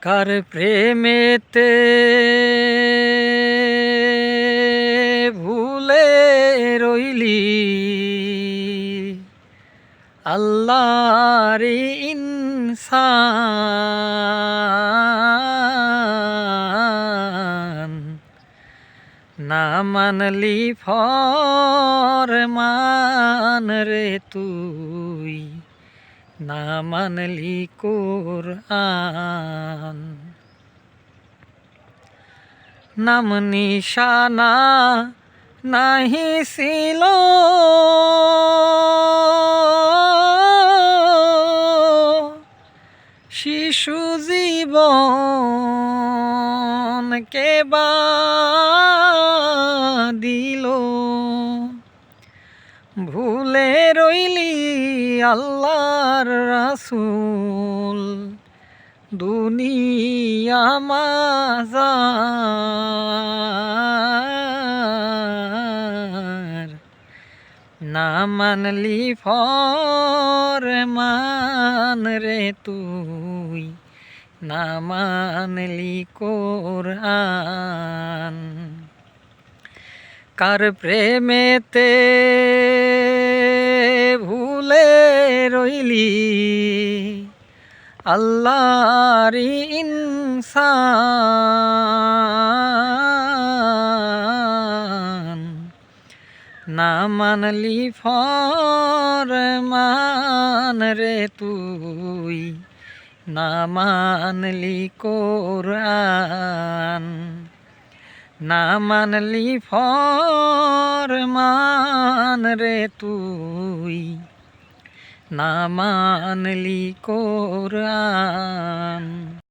কার প্রেমেতে ভুলে রইলি। আল্লাহর ইনসান না মানলি ফর মান রে তুই, না মানলি কোরআন। নাম নিশানা নাহি ছিল। শিশু জীবন কে বা দিল? ভুলে রইলি আল্লাহর রাসূল। দুনিয়া মাজার। না মানলি ফর মান রে তুই, না মানলি কোরআন। কার প্রেমেতে ভুলে রইলি আল্লাহর ইনসান। না মানলি ফরমান রে তুই, না মানলি কোরআন। না মানলি ফরমান রে তুই না মানলি কোরআন।